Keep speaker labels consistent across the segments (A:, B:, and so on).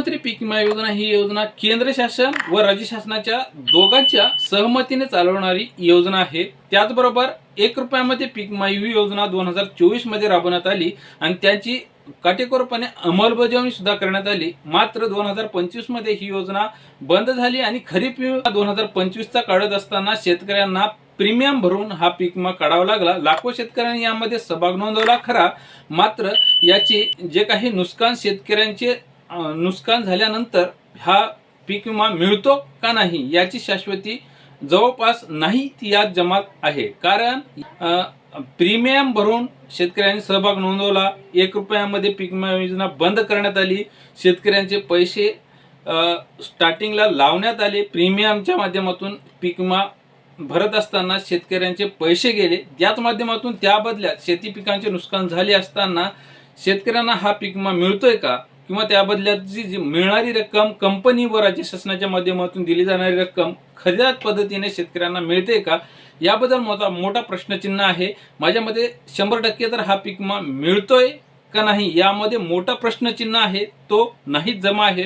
A: प्रधानमंत्री पीक विमा योजना ही योजना केंद्र शासन व राज्य शासनाच्या दोघांच्या सहमतीने चालवणारी योजना आहे. त्याचबरोबर एक रुपयामध्ये पीक विमा ही योजना दोन हजार चोवीसमध्ये राबवण्यात आली आणि त्याची काटेकोरपणे अंमलबजावणी सुद्धा करण्यात आली. मात्र दोन हजार पंचवीसमध्ये ही योजना बंद झाली आणि खरीप विमा दोन हजार पंचवीसचा काढत असताना शेतकऱ्यांना प्रीमियम भरून हा पीक विमा काढावा लागला. लाखो शेतकऱ्यांनी यामध्ये सहभाग नोंदवला खरा. मात्र याचे जे काही नुकसान शेतकऱ्यांचे नुकसान झाल्यानंतर हा पीक विमा मिळतो का नाही याची शाश्वती जवळपास नाही ती यात जमात आहे. कारण प्रीमियम भरून शेतकऱ्यांनी सहभाग नोंदवला एक रुपयामध्ये पीक विमा योजना बंद करण्यात आली शेतकऱ्यांचे पैसे स्टार्टिंगला लावण्यात आले प्रीमियमच्या माध्यमातून पीक विमा भरत असताना शेतकऱ्यांचे पैसे गेले. त्याच माध्यमातून त्या बदल्यात शेती पिकांचे नुकसान झाले असताना शेतकऱ्यांना हा पीक विमा मिळतोय का? किंवा त्या बदल्यात जी मिळणारी रक्कम कंपनी व राज्य शासनाच्या माध्यमातून दिली जाणारी रक्कम खऱ्या पद्धतीने शेतकऱ्यांना मिळते का? याबद्दल मोठा मोठा प्रश्नचिन्ह आहे. माझ्या मते शंभर टक्के तर हा पीक विमा मिळतोय का नाही यामध्ये मोठा प्रश्नचिन्ह आहे. तो नाही जमा आहे.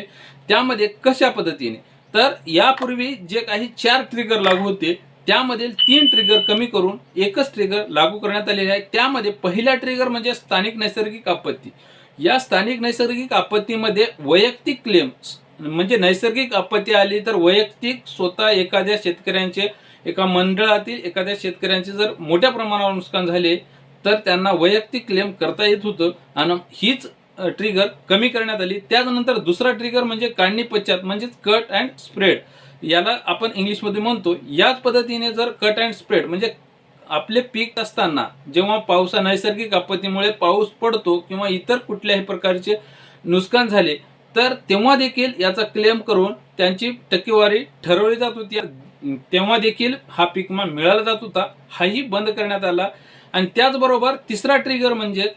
A: त्यामध्ये कशा पद्धतीने? तर यापूर्वी जे काही चार ट्रिगर लागू होते त्यामधील तीन ट्रिगर कमी करून एकच ट्रिगर लागू करण्यात आलेले आहे. त्यामध्ये पहिला ट्रिगर म्हणजे स्थानिक नैसर्गिक आपत्ती. या स्थानिक नैसर्गिक आपत्तीमध्ये वैयक्तिक क्लेम्स म्हणजे नैसर्गिक आपत्ती आली तर वैयक्तिक स्वतः एखाद्या शेतकऱ्यांचे एका मंडळातील एखाद्या शेतकऱ्यांचे जर मोठ्या प्रमाणावर नुकसान झाले तर त्यांना वैयक्तिक क्लेम करता येत होतं आणि हीच ट्रिगर कमी करण्यात आली. त्यानंतर दुसरा ट्रिगर म्हणजे काढणी पश्चात म्हणजेच कट अँड स्प्रेड याला आपण इंग्लिशमध्ये म्हणतो. याच पद्धतीने जर कट अँड स्प्रेड म्हणजे आपले पीक असताना जेव्हा पावसा नैसर्गिक आपत्तीमुळे पाऊस पडतो किंवा इतर कुठल्याही प्रकारचे नुकसान झाले तर तेव्हा देखील याचा क्लेम करून त्यांची टक्केवारी ठरवली जात होती. तेव्हा देखील हा पीक विमा मिळाला जात होता. हाही बंद करण्यात आला. आणि त्याचबरोबर तिसरा ट्रिगर म्हणजे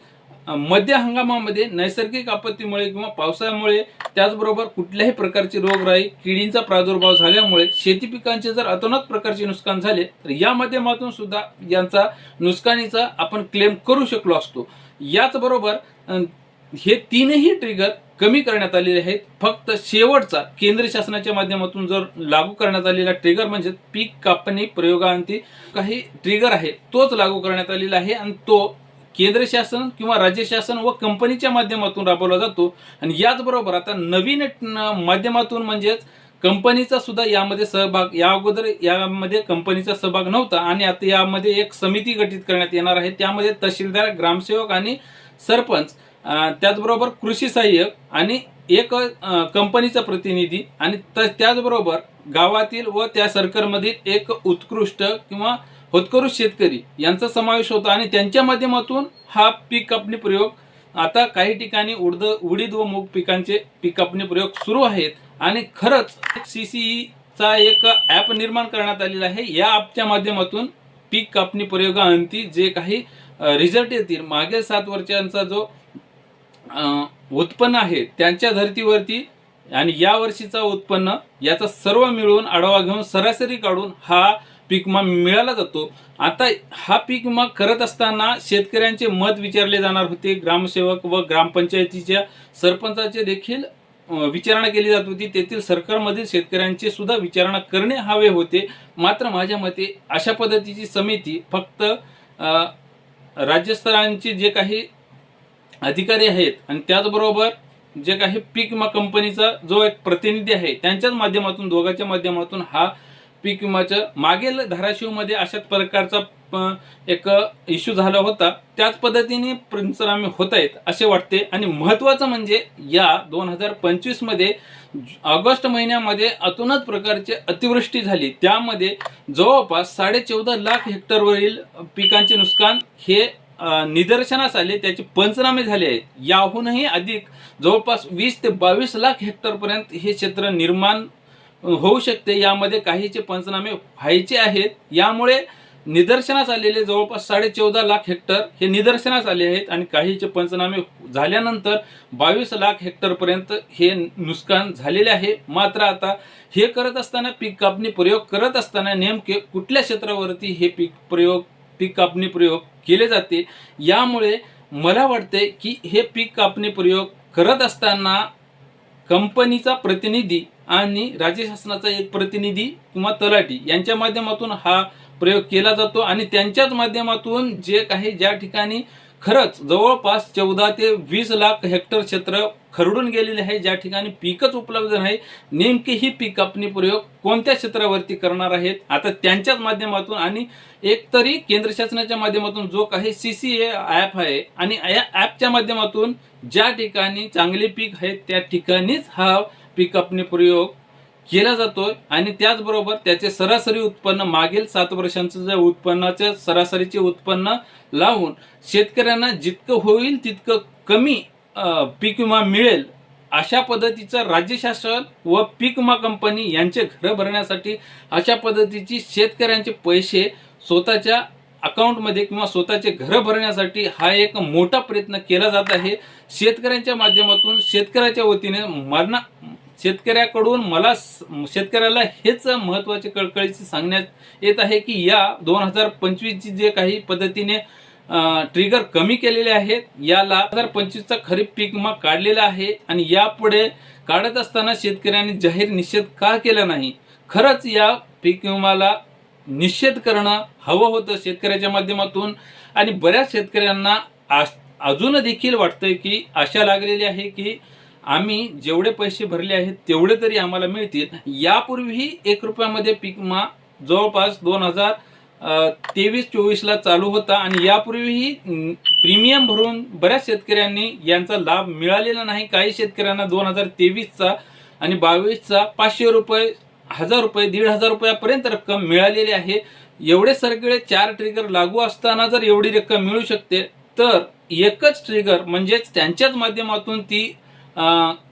A: मध्य हंगामामध्ये नैसर्गिक आपत्तीमुळे किंवा पावसामुळे त्याचबरोबर कुठल्याही प्रकारची रोगराई किडींचा प्रादुर्भाव झाल्यामुळे शेती पिकांचे जर अतोनात प्रकारचे नुकसान झाले तर या माध्यमातून सुद्धा यांचा नुकसानीचा आपण क्लेम करू शकलो असतो. याचबरोबर हे तीनही ट्रिगर कमी करण्यात आलेले आहेत. फक्त शेवटचा केंद्र शासनाच्या माध्यमातून जर लागू करण्यात आलेला ट्रिगर म्हणजे पीक कापणी प्रयोगांती काही ट्रिगर आहे तोच लागू करण्यात आलेला आहे आणि तो केंद्र शासन किंवा राज्य शासन व कंपनीच्या माध्यमातून राबवला जातो. आणि याचबरोबर आता नवीन माध्यमातून म्हणजेच कंपनीचा सुद्धा यामध्ये सहभाग या अगोदर यामध्ये कंपनीचा सहभाग नव्हता आणि आता यामध्ये एक समिती गठीत करण्यात येणार आहे. त्यामध्ये तहसीलदार ग्रामसेवक आणि सरपंच त्याचबरोबर कृषी सहाय्यक आणि एक कंपनीचा प्रतिनिधी आणि त्याचबरोबर गावातील व त्या सरकारमधील एक उत्कृष्ट किंवा होतकरू शेतकरी यांचा समावेश होता आणि त्यांच्या माध्यमातून हा पीक कापणी प्रयोग आता काही ठिकाणी उडद उडीद व मूग पिकांचे पीक कापणी प्रयोग सुरू आहेत आणि खरंच सीसीई चा एक ऍप निर्माण करण्यात आलेला आहे. या ऍपच्या माध्यमातून पीक कापणी प्रयोगाअंती जे काही रिझल्ट येतील मागील सात वर्षांचा जो उत्पन्न आहे त्यांच्या धर्तीवरती आणि या वर्षीचा उत्पन्न याचा सर्व मिळून आढावा घेऊन सरासरी काढून हा पीक विमा मिळाला जातो. आता हा पीक विमा करत असताना शेतकऱ्यांचे मत विचारले जाणार होते. ग्रामसेवक व ग्रामपंचायतीच्या सरपंचाचे देखील विचारणा केली जात होती. तेथील सरकारमधील शेतकऱ्यांचे सुद्धा विचारणा करणे हवे होते. मात्र माझ्या मते अशा पद्धतीची समिती फक्त राज्यस्तरांचे जे काही अधिकारी आहेत आणि त्याचबरोबर जे काही पीक विमा कंपनीचा जो एक प्रतिनिधी आहे त्यांच्याच माध्यमातून दोघांच्या माध्यमातून हा पीक विमाच्या मागील धाराशिवमध्ये अशाच प्रकारचा एक इश्यू झाला होता. त्याच पद्धतीने पंचनामे होत आहेत असे वाटते. आणि महत्वाचं म्हणजे या दोन हजार पंचवीसमध्ये ऑगस्ट महिन्यामध्ये अतोनात प्रकारची अतिवृष्टी झाली. त्यामध्ये जवळपास साडे चौदा लाख हेक्टरवरील पिकांचे नुकसान हे निदर्शनास आले. त्याचे पंचनामे झाले आहेत. याहूनही अधिक जवळपास वीस ते बावीस लाख हेक्टरपर्यंत हे क्षेत्र निर्माण होऊ शकते. यामध्ये काहीचे पंचनामे व्हायचे आहेत. यामुळे निदर्शनास आलेले जवळपास साडे चौदा लाख हेक्टर हे निदर्शनास आले आहेत आणि काहीचे पंचनामे झाल्यानंतर बावीस लाख हेक्टरपर्यंत हे नुकसान झालेले आहे. मात्र आता हे करत असताना पीक कापणी प्रयोग करत असताना नेमके कुठल्या क्षेत्रावरती हे पीक प्रयोग पीक कापणी प्रयोग केले जाते? यामुळे मला वाटते की हे पीक कापणी प्रयोग करत असताना कंपनीचा प्रतिनिधी आणि राज्य शासनाचा एक प्रतिनिधी किंवा तलाठी यांच्या माध्यमातून हा प्रयोग केला जातो आणि त्यांच्याच माध्यमातून जे काही ज्या ठिकाणी खरंच जवळपास चौदा ते वीस लाख हेक्टर क्षेत्र खरडून गेलेले आहे ज्या ठिकाणी पीकच उपलब्ध नाही नेमके ही पीक कापणी प्रयोग कोणत्या क्षेत्रावरती करणार आहेत? आता त्यांच्याच माध्यमातून आणि एकतरी केंद्र शासनाच्या माध्यमातून जो काही सी सी ए ॲप आहे आणि या ॲपच्या माध्यमातून ज्या ठिकाणी चांगले पीक आहेत त्या ठिकाणीच हा पीक प्रयोग केला जातोय आणि त्याचबरोबर त्याचे सरासरी उत्पन्न मागील सात वर्षांचं जे उत्पन्नाचे सरासरीचे उत्पन्न लावून शेतकऱ्यांना जितकं होईल तितकं कमी पीक विमा मिळेल अशा पद्धतीचं राज्य शासन व पीक विमा कंपनी यांचे घरं भरण्यासाठी अशा पद्धतीची शेतकऱ्यांचे पैसे स्वतःच्या अकाउंटमध्ये किंवा स्वतःचे घरं भरण्यासाठी हा एक मोठा प्रयत्न केला जात आहे. शेतकऱ्यांच्या माध्यमातून शेतकऱ्याच्या वतीने मरणा शेतकऱ्याकडून मला शेतकऱ्याला हेच महत्त्वाचे कळकळीचे सांगण्यात येत आहे की या दोन हजार पंचवीसची जे काही पद्धतीने ट्रिगर कमी केलेले आहेत याला दोन हजार पंचवीसचा खरीप पीक विमा काढलेला आहे आणि यापुढे काढत असताना शेतकऱ्यांनी जाहीर निषेध का केला नाही? खरंच या पीक विमाला निषेध करणं हवं होतं शेतकऱ्याच्या माध्यमातून आणि बऱ्याच शेतकऱ्यांना आज- अजून देखील वाटतंय की आशा लागलेली आहे की आम्ही जेवढे पैसे भरले आहेत तेवढे तरी आम्हाला मिळतील. यापूर्वीही एक रुपयामध्ये पीक जवळपास दोन हजार तेवीस चोवीसला चालू होता आणि यापूर्वीही प्रीमियम भरून बऱ्याच शेतकऱ्यांनी यांचा लाभ मिळालेला नाही. काही शेतकऱ्यांना दोन हजार तेवीसचा आणि बावीसचा पाचशे रुपये हजार रुपये दीड हजार रुपयापर्यंत रक्कम मिळालेली आहे. एवढे सगळे चार ट्रिगर लागू असताना जर एवढी रक्कम मिळू शकते तर एकच ट्रिगर म्हणजेच त्यांच्याच माध्यमातून ती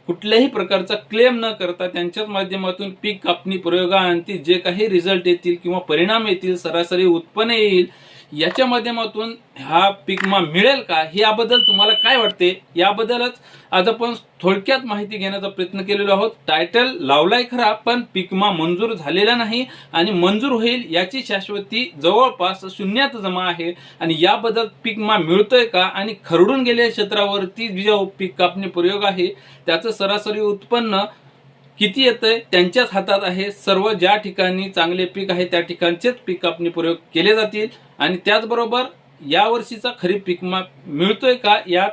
A: कुठल्याही प्रकारचा क्लेम न करता त्यांच्याच माध्यमातून पीक कापणी प्रयोगाअंती जे काही रिझल्ट येतील किंवा परिणाम येतील सरासरी उत्पन्न येईल याच्या माध्यमातून हा पीक विमा मिळेल का? याबद्दल तुम्हाला काय वाटते? याबद्दलच आज आपण थोडक्यात माहिती घेण्याचा प्रयत्न केलेलो आहोत. टायटल लावलाय खरा पण पिकमा मंजूर झालेला नाही आणि मंजूर होईल याची शाश्वती जवळपास शून्यात जमा आहे. आणि याबद्दल पिकमा मिळतोय का आणि खरडून गेलेल्या क्षेत्रावरती जो पीक कापणी प्रयोग आहे त्याचं सरासरी उत्पन्न किती येतंय? त्यांच्याच हातात आहे. सर्व ज्या ठिकाणी चांगले पीक आहे त्या ठिकाणचेच पीक कापणी प्रयोग केले जातील. आणि त्याचबरोबर यावर्षीचा खरीप पीक मा मिळतोय का? यात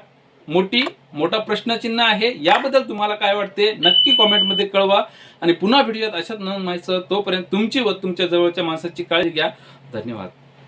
A: मोठी मोठा प्रश्नचिन्ह आहे. याबद्दल तुम्हाला काय वाटते? नक्की कॉमेंटमध्ये कळवा. आणि पुन्हा व्हिडिओत अशाच नवीन माहिती तोपर्यंत तुमची व तुमच्या जवळच्या माणसाची काळजी घ्या. धन्यवाद.